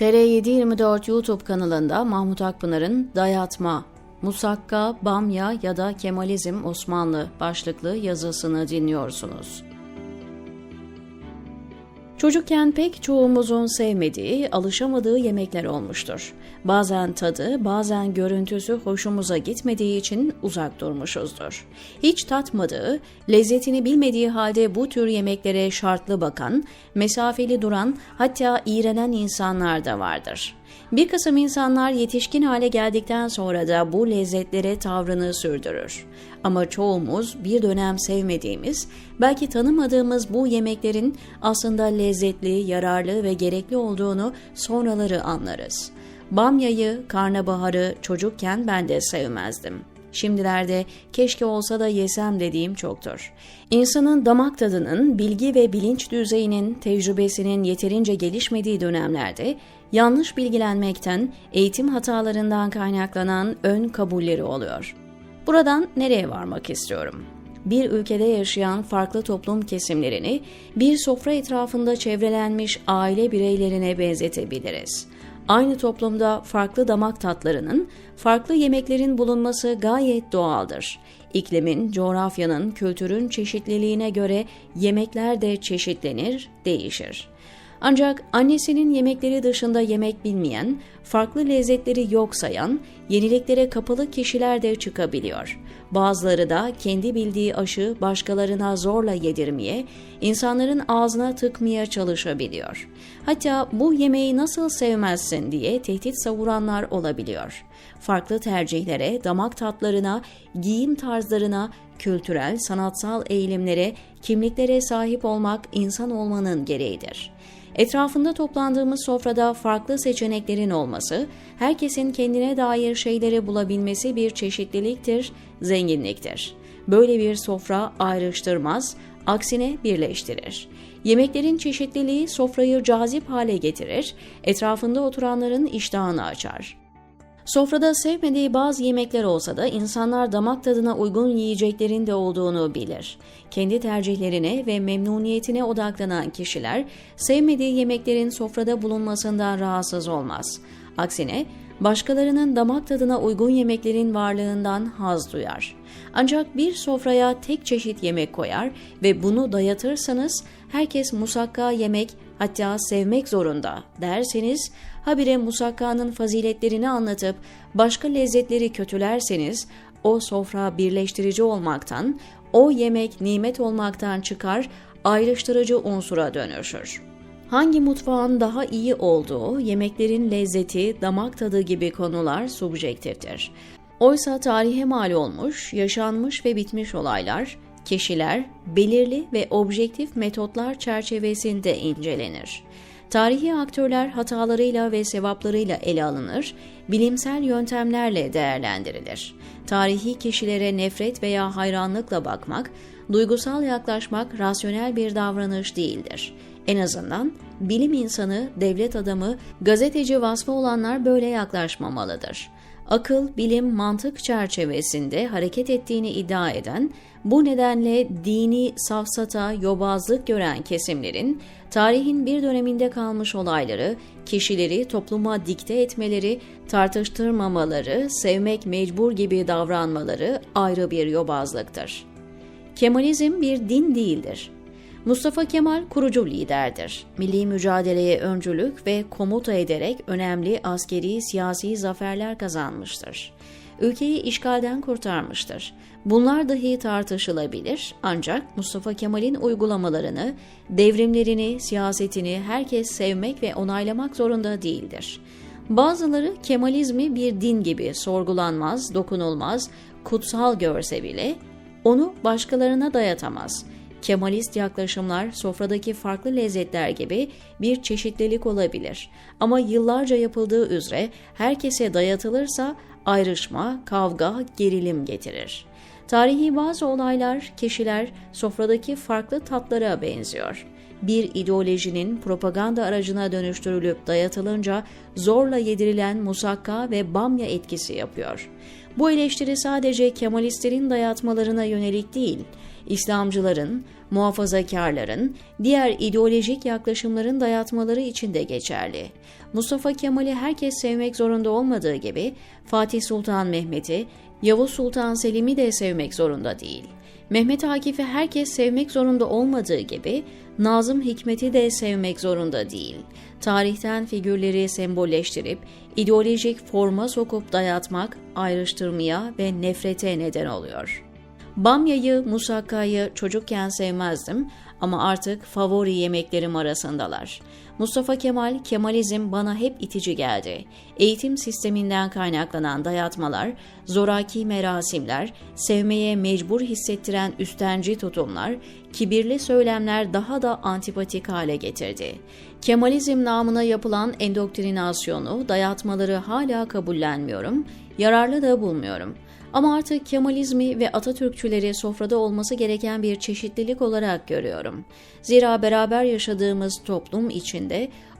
TR724 YouTube kanalında Mahmut Akpınar'ın Dayatma, Musakka, Bamya ya da Kemalizm Osmanlı başlıklı yazısını dinliyorsunuz. Çocukken pek çoğumuzun sevmediği, alışamadığı yemekler olmuştur. Bazen tadı, bazen görüntüsü hoşumuza gitmediği için uzak durmuşuzdur. Hiç tatmadığı, lezzetini bilmediği halde bu tür yemeklere şartlı bakan, mesafeli duran, hatta iğrenen insanlar da vardır. Bir kısım insanlar yetişkin hale geldikten sonra da bu lezzetlere tavrını sürdürür. Ama çoğumuz bir dönem sevmediğimiz, belki tanımadığımız bu yemeklerin aslında lezzetli, yararlı ve gerekli olduğunu sonraları anlarız. Bamyayı, karnabaharı çocukken ben de sevmezdim. Şimdilerde keşke olsa da yesem dediğim çoktur. İnsanın damak tadının, bilgi ve bilinç düzeyinin, tecrübesinin yeterince gelişmediği dönemlerde yanlış bilgilenmekten, eğitim hatalarından kaynaklanan ön kabulleri oluyor. Buradan nereye varmak istiyorum? Bir ülkede yaşayan farklı toplum kesimlerini bir sofra etrafında çevrelenmiş aile bireylerine benzetebiliriz. Aynı toplumda farklı damak tatlarının, farklı yemeklerin bulunması gayet doğaldır. İklimin, coğrafyanın, kültürün çeşitliliğine göre yemekler de çeşitlenir, değişir. Ancak annesinin yemekleri dışında yemek bilmeyen, farklı lezzetleri yok sayan, yeniliklere kapalı kişiler de çıkabiliyor. Bazıları da kendi bildiği aşı başkalarına zorla yedirmeye, insanların ağzına tıkmaya çalışabiliyor. Hatta bu yemeği nasıl sevmezsin diye tehdit savuranlar olabiliyor. Farklı tercihlere, damak tatlarına, giyim tarzlarına, kültürel, sanatsal eğilimlere, kimliklere sahip olmak insan olmanın gereğidir. Etrafında toplandığımız sofrada farklı seçeneklerin olması, herkesin kendine dair şeyleri bulabilmesi bir çeşitliliktir, zenginliktir. Böyle bir sofra ayrıştırmaz, aksine birleştirir. Yemeklerin çeşitliliği sofrayı cazip hale getirir, etrafında oturanların iştahını açar. Sofrada sevmediği bazı yemekler olsa da insanlar damak tadına uygun yiyeceklerin de olduğunu bilir. Kendi tercihlerine ve memnuniyetine odaklanan kişiler sevmediği yemeklerin sofrada bulunmasından rahatsız olmaz. Aksine başkalarının damak tadına uygun yemeklerin varlığından haz duyar. Ancak bir sofraya tek çeşit yemek koyar ve bunu dayatırsanız herkes musakka yemek hatta sevmek zorunda derseniz habire musakkanın faziletlerini anlatıp başka lezzetleri kötülerseniz o sofra birleştirici olmaktan, o yemek nimet olmaktan çıkar, ayrıştırıcı unsura dönüşür. Hangi mutfağın daha iyi olduğu, yemeklerin lezzeti, damak tadı gibi konular subjektiftir. Oysa tarihe mal olmuş, yaşanmış ve bitmiş olaylar, kişiler belirli ve objektif metotlar çerçevesinde incelenir. Tarihi aktörler hatalarıyla ve sevaplarıyla ele alınır, bilimsel yöntemlerle değerlendirilir. Tarihi kişilere nefret veya hayranlıkla bakmak, duygusal yaklaşmak rasyonel bir davranış değildir. En azından bilim insanı, devlet adamı, gazeteci vasfı olanlar böyle yaklaşmamalıdır akıl, bilim, mantık çerçevesinde hareket ettiğini iddia eden, bu nedenle dini safsata, yobazlık gören kesimlerin tarihin bir döneminde kalmış olayları, kişileri topluma dikte etmeleri, tartıştırmamaları, sevmek mecbur gibi davranmaları ayrı bir yobazlıktır. Kemalizm bir din değildir. Mustafa Kemal kurucu liderdir. Milli mücadeleye öncülük ve komuta ederek önemli askeri siyasi zaferler kazanmıştır. Ülkeyi işgalden kurtarmıştır. Bunlar dahi tartışılabilir ancak Mustafa Kemal'in uygulamalarını, devrimlerini, siyasetini herkes sevmek ve onaylamak zorunda değildir. Bazıları Kemalizmi bir din gibi sorgulanmaz, dokunulmaz, kutsal görse bile onu başkalarına dayatamaz.'' Kemalist yaklaşımlar sofradaki farklı lezzetler gibi bir çeşitlilik olabilir. Ama yıllarca yapıldığı üzere herkese dayatılırsa ayrışma, kavga, gerilim getirir. Tarihi bazı olaylar, kişiler sofradaki farklı tatlara benziyor. Bir ideolojinin propaganda aracına dönüştürülüp dayatılınca zorla yedirilen musakka ve bamya etkisi yapıyor. Bu eleştiri sadece Kemalistlerin dayatmalarına yönelik değil, İslamcıların, muhafazakarların, diğer ideolojik yaklaşımların dayatmaları için de geçerli. Mustafa Kemal'i herkes sevmek zorunda olmadığı gibi Fatih Sultan Mehmet'i, Yavuz Sultan Selim'i de sevmek zorunda değil. Mehmet Akif'i herkes sevmek zorunda olmadığı gibi Nazım Hikmet'i de sevmek zorunda değil. Tarihten figürleri sembolleştirip ideolojik forma sokup dayatmak ayrıştırmaya ve nefrete neden oluyor. Bamyayı, musakkayı çocukken sevmezdim ama artık favori yemeklerim arasındalar. Mustafa Kemal, Kemalizm bana hep itici geldi. Eğitim sisteminden kaynaklanan dayatmalar, zoraki merasimler, sevmeye mecbur hissettiren üstenci tutumlar, kibirli söylemler daha da antipatik hale getirdi. Kemalizm namına yapılan endoktrinasyonu, dayatmaları hala kabullenmiyorum, yararlı da bulmuyorum.'' Ama artık Kemalizmi ve Atatürkçüleri sofrada olması gereken bir çeşitlilik olarak görüyorum. Zira beraber yaşadığımız toplum içinde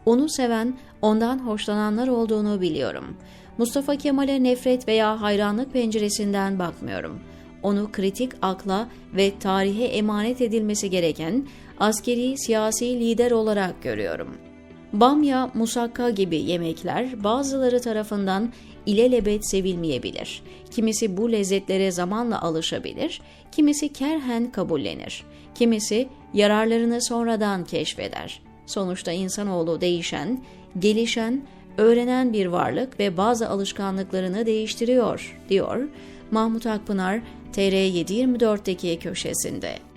onu seven, ondan hoşlananlar olduğunu biliyorum. Mustafa Kemal'e nefret veya hayranlık penceresinden bakmıyorum. Onu kritik akla ve tarihe emanet edilmesi gereken askeri siyasi lider olarak görüyorum.'' Bamya, musakka gibi yemekler bazıları tarafından ilelebet sevilmeyebilir. Kimisi bu lezzetlere zamanla alışabilir, kimisi kerhen kabullenir. Kimisi yararlarını sonradan keşfeder. Sonuçta insanoğlu değişen, gelişen, öğrenen bir varlık ve bazı alışkanlıklarını değiştiriyor, diyor Mahmut Akpınar TR724'deki köşesinde.